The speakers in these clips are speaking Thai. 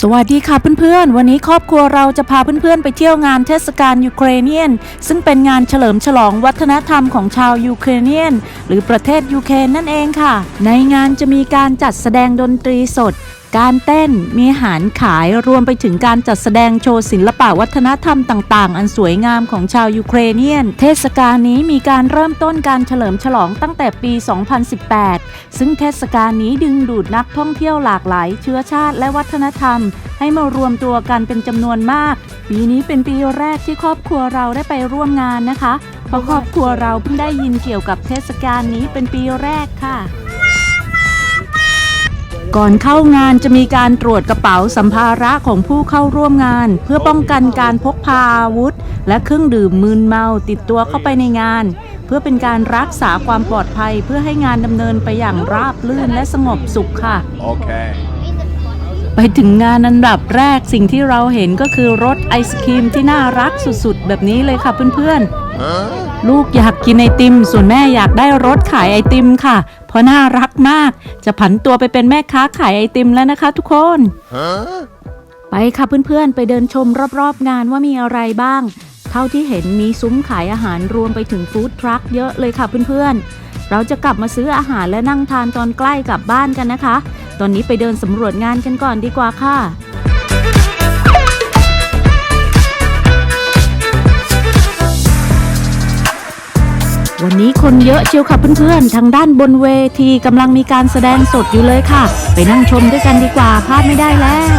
สวัสดีค่ะเพื่อนๆ วันนี้ครอบครัวเราจะพาเพื่อนๆ ไปเที่ยวงานเทศกาลยูเครเนียน ซึ่งเป็นงานเฉลิมฉลองวัฒนธรรมของชาวยูเครเนียน หรือประเทศยูเครนนั่นเองค่ะ ในงานจะมีการจัดแสดงดนตรีสด การเต้น มีอาหารขายรวมไปถึงการจัดแสดงโชว์ศิลปะวัฒนธรรมต่าง ๆ อันสวยงามของชาวยูเครเนียน เทศกาลนี้มีการเริ่มต้นการเฉลิมฉลองตั้งแต่ปี 2018 ซึ่งเทศกาลนี้ดึงดูดนักท่องเที่ยวหลากหลาย เชื้อชาติและวัฒนธรรม ให้มารวมตัวกันเป็นจำนวนมาก ปีนี้เป็นปีแรกที่ครอบครัวเราได้ไปร่วมงานนะคะ เพราะครอบครัวเราเพิ่งได้ยินเกี่ยวกับเทศกาลนี้เป็นปีแรกค่ะ ก่อนเข้างานจะมีการตรวจกระเป๋าสัมภาระของผู้เข้าร่วมงาน เพื่อป้องกันการพกพาอาวุธ และเครื่องดื่มมึนเมาติดตัวเข้าไปในงาน เพื่อเป็นการรักษาความปลอดภัยเพื่อให้งานดำเนินไปอย่างราบรื่นและสงบสุขค่ะ Okay. ไปถึงงานอันดับแรกสิ่งที่เราเห็นก็คือรถไอศครีมที่น่ารักสุดๆ แบบนี้เลยค่ะเพื่อนๆ ลูกอยากกินไอติม ส่วนแม่อยากได้รถขายไอติมค่ะ เพราะน่ารักมาก จะผันตัวไปเป็นแม่ค้าขายไอติมแล้วนะคะทุกคน Huh? ไปค่ะเพื่อนๆ ไปเดินชมรอบๆงานว่ามีอะไรบ้าง เท่าที่เห็นมีซุ้มขายอาหารรวมไปถึงฟู้ดทรัคเยอะเลยค่ะเพื่อนๆ เราจะกลับมาซื้ออาหารและนั่งทานตอนใกล้กลับบ้านกันนะคะ ตอนนี้ไปเดินสำรวจงานกันก่อนดีกว่าค่ะวันนี้คนเยอะเชียวค่ะเพื่อนๆ ทางด้านบนเวทีกำลังมีการแสดงสดอยู่เลยค่ะ ไปนั่งชมด้วยกันดีกว่าพลาดไม่ได้แล้ว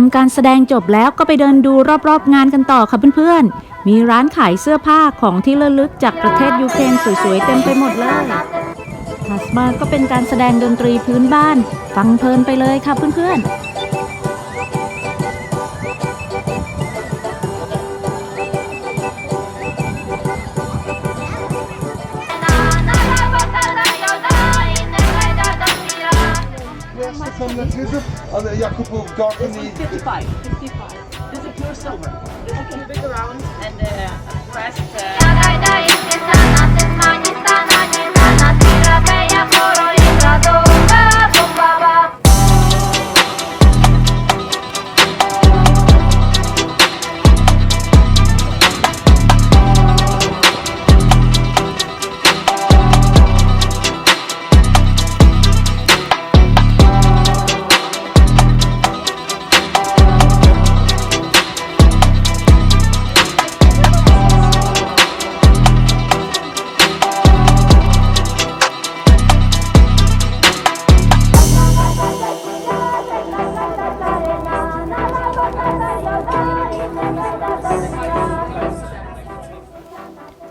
มการแสดงจบแล้วก็ไปเดินดูรอบๆงานกันต่อค่ะเพื่อนๆ มีร้านขายเสื้อผ้าของที่ระลึกจากประเทศยูเครนสวยๆ เต็มไปหมดเลยถัดมาก็เป็นการแสดงดนตรีพื้นบ้าน ฟังเพลินไปเลยค่ะเพื่อนๆ is it? Uh, Jacopo in the... 55, 55. This is pure silver. This is a around and uh, breast... Uh...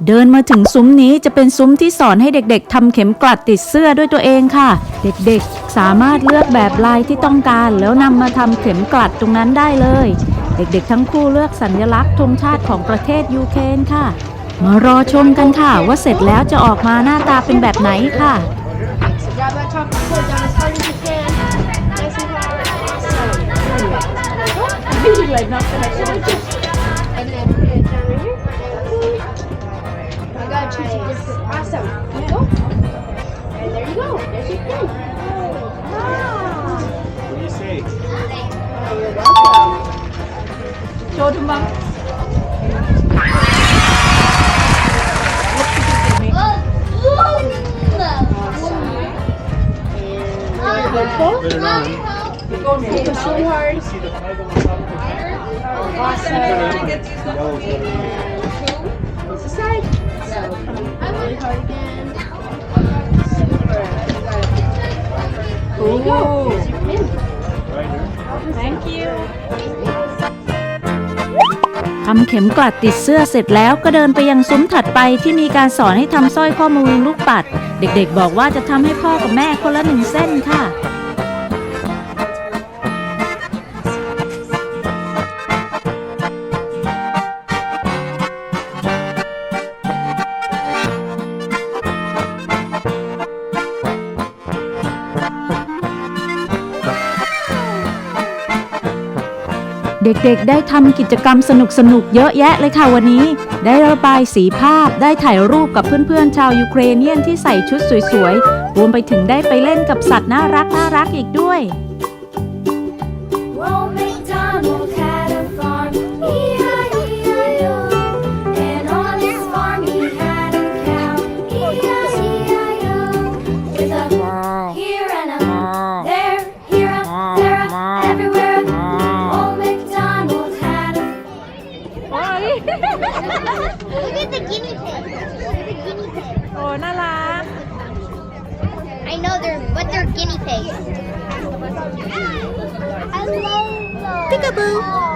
เดินมาถึงซุ้มนี้จะเป็นซุ้มที่สอนให้เด็กๆทำเข็มกลัดติดเสื้อด้วยตัวเองค่ะ เด็กๆ สามารถเลือกแบบลายที่ต้องการ แล้วนำมาทำเข็มกลัดตรงนั้นได้เลย เด็กๆ ทั้งคู่เลือกสัญลักษณ์ธงชาติของประเทศยูเครนค่ะ มารอชมกันค่ะว่าเสร็จแล้วจะออกมาหน้าตาเป็นแบบไหนค่ะ nice. Awesome. You go. And there you go. There's your thing. What do you say? Awesome. Show them back. Put it on. Push hard. Awesome. Cardigan. Super. There you go. Here's your pin. Thank you. ทำเข็มกลัดติดเสื้อเสร็จแล้วก็เดินไปยังซุ้มถัดไปที่มีการสอนให้ทำสร้อยข้อมือลูกปัด เด็กๆบอกว่าจะทำให้พ่อกับแม่คนละหนึ่งเส้นค่ะ เด็กๆ ได้ทำกิจกรรมสนุกๆเยอะแยะเลยค่ะวันนี้ ได้ระบายสีภาพ ได้ถ่ายรูปกับเพื่อนๆ ชาวยูเครเนียนที่ใส่ชุดสวยๆ รวมไปถึงได้ไปเล่นกับสัตว์น่ารักน่ารักอีกด้วย guinea Oh, I know they're, but they're guinea pigs. Hello. Peekaboo.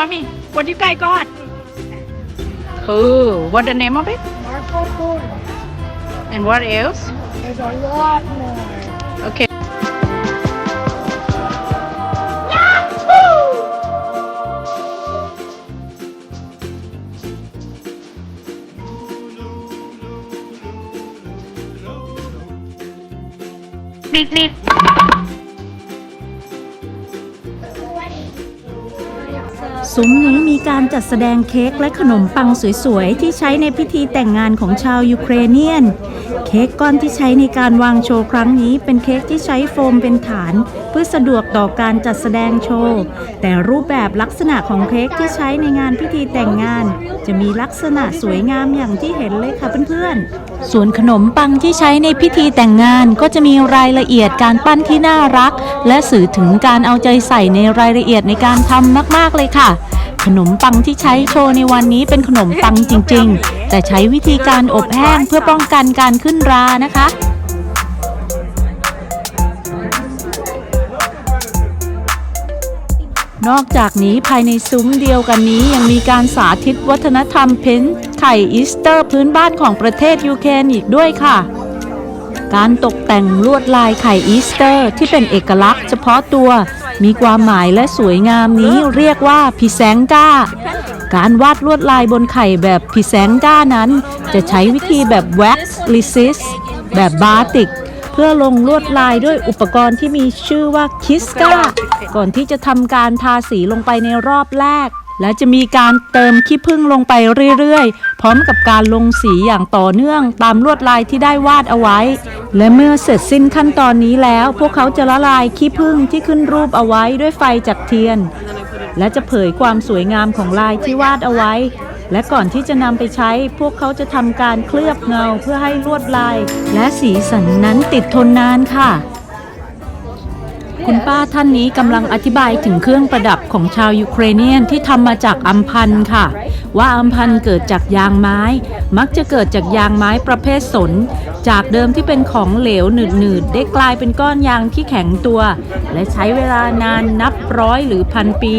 mommy. What you guys got? Oh, what the name of it? Marco Polo. And what else? There's a lot more. Okay. Beep, beep. ซุ้มนี้มีการจัดแสดงเค้กและขนมปังสวยๆ ที่ใช้ในพิธีแต่งงานของชาวยูเครเนียน เค้กก้อนที่ใช้ในการวางโชว์ครั้งนี้เป็นเค้กที่ใช้โฟมเป็นฐาน เพื่อสะดวกต่อการจัดแสดงโชว์ แต่รูปแบบลักษณะของเค้กที่ใช้ในงานพิธีแต่งงาน จะมีลักษณะสวยงามอย่างที่เห็นเลยค่ะเพื่อนๆ ส่วนขนมปังที่ใช้ในพิธีแต่งงานก็จะมีรายละเอียดการปั้นที่น่ารัก และสื่อถึงการเอาใจใส่ในรายละเอียดในการทำมาก ๆ เลยค่ะ ขนมปังที่ใช้โชว์ในวันนี้เป็นขนมปังจริง ๆ แต่ใช้วิธีการอบแห้งเพื่อป้องกันการขึ้นรานะคะ นอกจากนี้ภายในซุ้มเดียวกันนี้ยังมีการสาธิตวัฒนธรรมเพ้นท์ไข่อีสเตอร์พื้นบ้านของประเทศยูเครนอีกด้วยค่ะ การตกแต่งลวดลายไข่อีสเตอร์ที่เป็นเอกลักษณ์เฉพาะตัว มีความหมายและสวยงามนี้เรียกว่าพิแซงก้า การวาดลวดลายบนไข่แบบพิแซงก้านั้น จะใช้วิธีแบบ wax resist แบบบาติก พื่อลงลวดลายด้วยอุปกรณ์ที่มีชื่อว่าคิสกาก่อนที่จะทำการทาสีลงไปในรอบแรก และจะมีการเติมขี้ผึ้งลงไปเรื่อยๆ พร้อมกับการลงสีอย่างต่อเนื่องตามลวดลายที่ได้วาดเอาไว้ และเมื่อเสร็จสิ้นขั้นตอนนี้แล้ว พวกเขาจะละลายขี้ผึ้งที่ขึ้นรูปเอาไว้ด้วยไฟจากเทียน และจะเผยความสวยงามของลายที่วาดเอาไว้ และก่อนที่จะนำไปใช้พวกเขาจะทำการเคลือบเงาเพื่อให้ลวดลาย และสีสันนั้นติดทนนานค่ะ คุณป้าท่านนี้กำลังอธิบายถึงเครื่องประดับของชาวยูเครเนียนที่ทำมาจากอัมพันค่ะ ว่าอัมพันเกิดจากยางไม้ มักจะเกิดจากยางไม้ประเภทสน จากเดิมที่เป็นของเหลวหนืดๆ ได้กลายเป็นก้อนยางที่แข็งตัว และใช้เวลานานนับร้อยหรือพันปี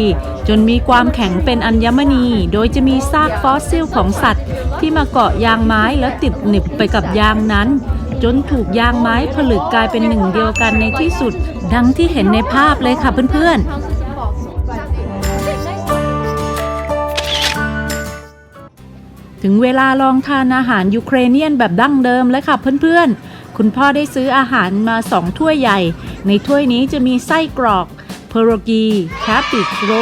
จนมีความแข็งเป็นอัญมณี โดยจะมีซากฟอสซิลของสัตว์ ที่มาเกาะยางไม้แล้วติดหนึบไปกับยางนั้น จนถูกยางไม้ผลึกกลายเป็นหนึ่งเดียวกันในที่สุด ดังที่เห็นในภาพเลยค่ะเพื่อนๆ ถึงเวลาลองทานอาหารยูเครเนียนแบบดั้งเดิมแล้วค่ะเพื่อนๆ คุณพ่อได้ซื้ออาหารมาสองถ้วยใหญ่ ในถ้วยนี้จะมีไส้กรอกเพโรกีแคปิโร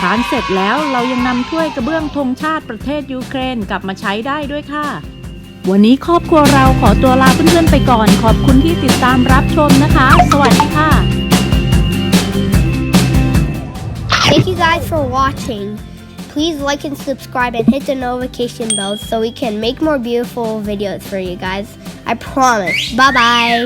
ทานเสร็จแล้วเรายังนำถ้วยกระเบื้องธงชาติประเทศยูเครนกลับมาใช้ได้ด้วยค่ะ วันนี้ครอบครัวเราขอตัวลาเพื่อนๆไปก่อน ขอบคุณที่ติดตามรับชมนะคะ สวัสดีค่ะ Thank you guys for watching. Please like and subscribe and hit the notification bell so we can make more beautiful videos for you guys. I promise. Bye bye.